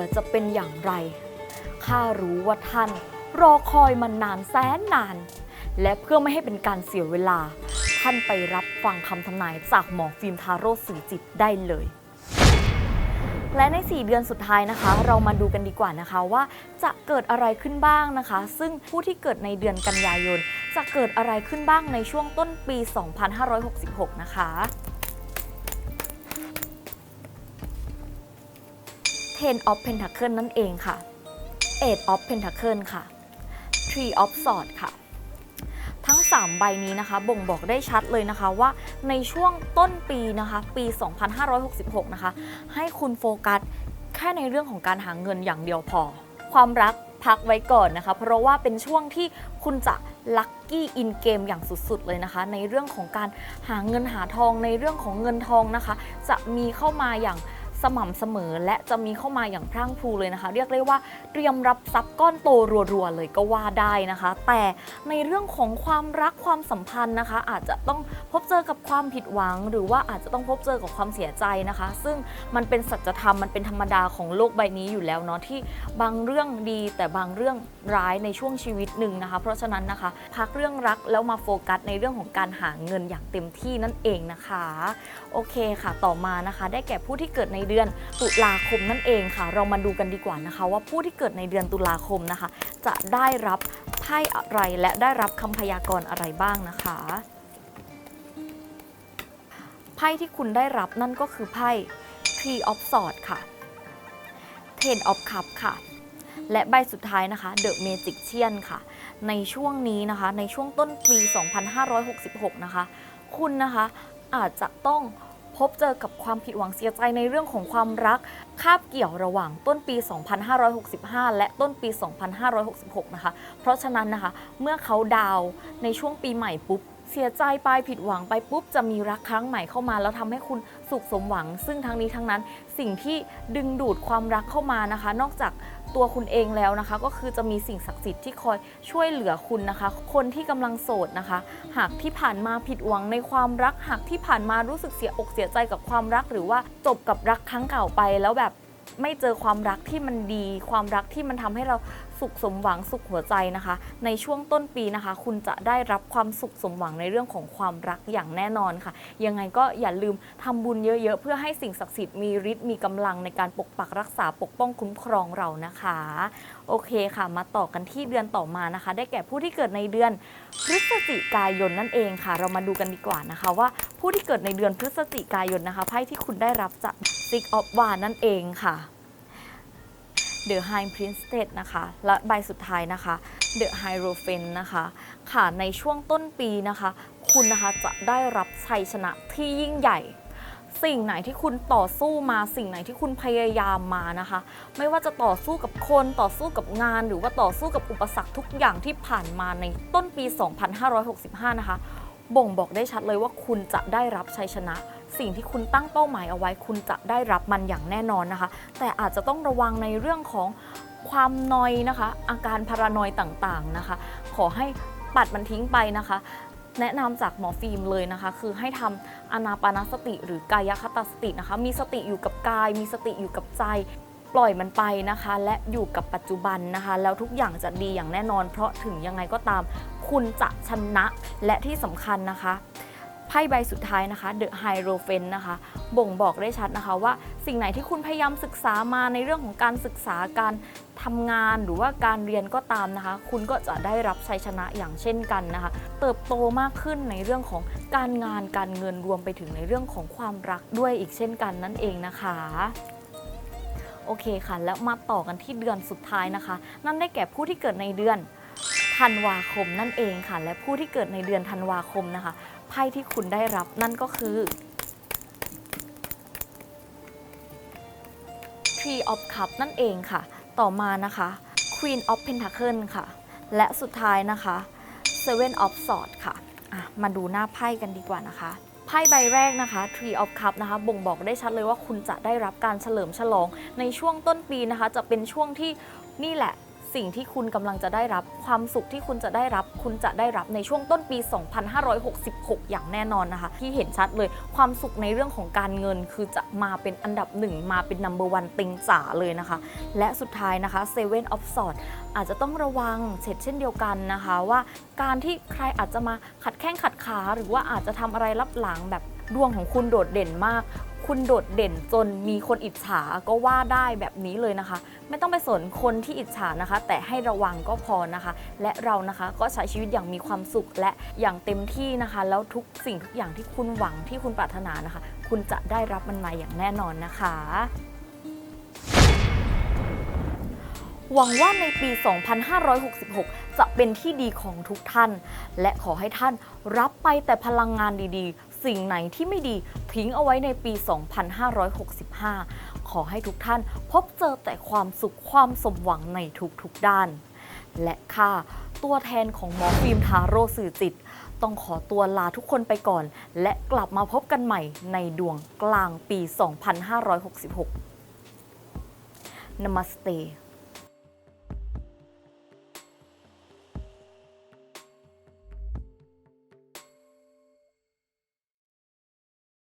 อจะเป็นอย่างไร ข้ารู้ว่าท่านรอคอยมานานแสนนาน และเพื่อไม่ให้เป็นการเสียเวลา ท่านไปรับฟังคำทำนายจากหมอฟิล์มทาโร่สื่อจิตได้เลย และใน 4 เดือนสุดท้ายนะคะ เรามาดูกันดีกว่านะคะว่าจะเกิดอะไรขึ้นบ้างนะคะ ซึ่งผู้ที่เกิดในเดือนกันยายน จะเกิดอะไรขึ้นบ้างในช่วงต้นปี 2566 นะคะ Ten of Pentacle นั่นเองค่ะ Eight of Pentacle ค่ะ Three of Swords ค่ะ ทั้ง 3 ใบนี้นะคะ บ่งบอกได้ชัดเลยนะคะว่าในช่วงต้นปีนะคะ ปี 2566 นะคะ ให้คุณโฟกัสแค่ในเรื่องของการหาเงินอย่างเดียวพอ ความรักพักไว้ก่อนนะคะ เพราะว่าเป็นช่วงที่คุณจะลัคกี้อินเกมอย่างสุดๆเลยนะคะ ในเรื่องของการหาเงินหาทองในเรื่องของเงินทองนะคะ จะมีเข้ามาอย่าง สม่ำเสมอและจะมีเข้ามาอย่างพรั่งพรูเลยนะคะ เรียกได้ว่าเตรียมรับทรัพย์ก้อนโตรัวๆเลยก็ว่าได้นะคะ แต่ในเรื่องของความรักความสัมพันธ์นะคะ อาจจะต้องพบเจอกับความผิดหวัง หรือว่าอาจจะต้องพบเจอกับความเสียใจนะคะ ซึ่งมันเป็นสัจธรรมมันเป็นธรรมดาของโลกใบนี้อยู่แล้วเนาะที่บางเรื่องดีแต่บางเรื่องร้ายในช่วงชีวิตหนึ่งนะคะ เพราะฉะนั้นนะคะ พักเรื่องรักแล้วมาโฟกัสในเรื่องของการหาเงินอย่างเต็มที่นั่นเองนะคะ โอเคค่ะ ต่อมานะคะ ได้แก่ผู้ที่เกิดในเดือนตุลาคมนั่นเองค่ะ เรามาดูกันดีกว่านะคะ ว่าผู้ที่เกิดในเดือนตุลาคมนะคะ จะได้รับไพ่อะไรและได้รับคำพยากรณ์อะไรบ้างนะคะไพ่ที่คุณได้รับนั่นก็คือไพ่ Three of Swords ค่ะ Ten of Cups ค่ะ และใบสุดท้ายนะคะ The Magician ค่ะ ในช่วงนี้นะคะ ในช่วงต้นปี 2566 นะคะ คุณนะคะอาจจะต้อง พบเจอกับความผิดหวังเสียใจในเรื่องของความรัก คาบเกี่ยวระหว่างต้นปี 2565 และต้นปี 2566 นะคะ เพราะฉะนั้นนะคะ เมื่อเขาดาวในช่วงปีใหม่ปุ๊บ เสียใจไปผิดหวังไปปุ๊บจะมีรักครั้งใหม่เข้ามา แล้วทำให้คุณสุขสมหวัง ซึ่งทั้งนี้ทั้งนั้นสิ่งที่ดึงดูดความรักเข้ามานะคะ นอกจากตัวคุณเองแล้วนะคะ ก็คือจะมีสิ่งศักดิ์สิทธิ์ที่คอยช่วยเหลือคุณนะคะ คนที่กำลังโสดนะคะ หากที่ผ่านมาผิดหวังในความรักหากที่ผ่านมารู้สึกเสียอกเสียใจกับความรัก หรือว่าจบกับรักครั้งเก่าไปแล้วแบบ ไม่เจอความรักที่มันดี ความรักที่มันทำให้เราสุขสมหวังสุขหัวใจนะคะ ในช่วงต้นปีนะคะ คุณจะได้รับความสุขสมหวังในเรื่องของความรักอย่างแน่นอนค่ะ ยังไงก็อย่าลืมทำบุญเยอะๆ เพื่อให้สิ่งศักดิ์สิทธิ์มีฤทธิ์มีกำลังในการปกปักรักษาปกป้องคุ้มครองเรานะคะ โอเคค่ะ มาต่อกันที่เดือนต่อมานะคะ ได้แก่ผู้ที่เกิดในเดือนพฤศจิกายนนั่นเองค่ะ เรามาดูกันดีกว่านะคะ ว่าผู้ที่เกิดในเดือนพฤศจิกายนนะคะไพ่ที่คุณได้รับจาก Six of Wands นั่นเองค่ะ The High Priestess นะคะ และใบสุดท้ายนะคะ The Hierophant นะคะ ค่ะ ในช่วงต้นปีนะคะ คุณนะคะจะได้รับชัยชนะที่ยิ่งใหญ่สิ่งไหนที่คุณต่อสู้มาสิ่งไหนที่คุณพยายามมานะคะ ไม่ว่าจะต่อสู้กับคนต่อสู้กับงาน หรือว่าต่อสู้กับอุปสรรคทุกอย่างที่ผ่านมาในต้นปี 2565 นะคะ บ่งบอกได้ชัดเลยว่าคุณจะได้รับชัยชนะ สิ่งที่คุณตั้งเป้าหมายเอาไว้ คุณจะได้รับมันอย่างแน่นอนนะคะ แต่อาจจะต้องระวังในเรื่องของความนอยนะคะ อาการพารานอยต่างๆนะคะ ขอให้ปัดมันทิ้งไปนะคะ แนะนำจากหมอฟิล์มเลยนะคะ คือให้ทำอนาปานสติ หรือกายคตาสตินะคะ มีสติอยู่กับกาย มีสติอยู่กับใจปล่อยมันไปนะคะ และอยู่กับปัจจุบันนะคะ แล้วทุกอย่างจะดีอย่างแน่นอน เพราะถึงยังไงก็ตาม คุณจะชนะและที่สำคัญนะคะ ไพ่ใบสุดท้ายนะคะ The Hierophant นะคะ บ่งบอกได้ชัดนะคะว่าสิ่งไหนที่คุณพยายามศึกษามาในเรื่องของการศึกษาการทำงานหรือว่าการเรียนก็ตามนะคะ คุณก็จะได้รับชัยชนะอย่างเช่นกันนะคะ เติบโตมากขึ้นในเรื่องของการงานการเงินรวมไปถึงในเรื่องของความรักด้วยอีกเช่นกันนั่นเองนะคะโอเคค่ะ แล้วมาต่อกันที่เดือนสุดท้ายนะคะ นั่นได้แก่ผู้ที่เกิดในเดือนธันวาคมนั่นเองค่ะ และผู้ที่เกิดในเดือนธันวาคมนะคะ ไพ่ที่คุณได้รับนั่นก็คือ Tree of Cups นั่นเองค่ะ ต่อมานะคะ Queen of Pentacle ค่ะ และสุดท้ายนะคะ Seven of Swords ค่ะอะมาดูหน้าไพ่กันดีกว่านะคะ ไพ่ใบแรกนะคะ Tree of Cups นะคะ บ่งบอกได้ชัดเลยว่าคุณจะได้รับการเฉลิมฉลองในช่วงต้นปีนะคะ จะเป็นช่วงที่นี่แหละ สิ่งที่คุณกำลังจะได้รับความสุขที่คุณจะได้รับ คุณจะได้รับในช่วงต้นปี 2566 อย่างแน่นอนนะคะ ที่เห็นชัดเลยความสุขในเรื่องของการเงินคือจะมาเป็นอันดับหนึ่งมาเป็น number one ติงจ๋าเลยนะคะ และสุดท้ายนะคะ Seven of Swords อาจจะต้องระวังเช่นเช่นเดียวกันนะคะว่าการที่ใครอาจจะมาขัดแข้งขัดขา หรือว่าอาจจะทำอะไรรับหลังแบบดวงของคุณโดดเด่นมาก คุณโดดเด่นจนมีคนอิจฉาก็ว่าได้แบบนี้เลยนะคะ ไม่ต้องไปสนคนที่อิจฉานะคะ แต่ให้ระวังก็พอนะคะ และเรานะคะก็ใช้ชีวิตอย่างมีความสุขและอย่างเต็มที่นะคะ แล้วทุกสิ่งทุกอย่างที่คุณหวังที่คุณปรารถนานะคะ คุณจะได้รับมันมาอย่างแน่นอนนะคะหวังว่าในปี 2566 จะเป็นที่ดีของทุกท่าน และขอให้ท่านรับไปแต่พลังงานดีๆ สิ่งไหนที่ไม่ดีทิ้งเอาไว้ในปี 2565 ขอให้ทุกท่านพบเจอแต่ความสุขความสมหวังในทุกๆด้าน และค่ะ ตัวแทนของหมอฟิล์มทาโร่สื่อจิต ต้องขอตัวลาทุกคนไปก่อน และกลับมาพบกันใหม่ในดวงกลางปี 2566 Namaste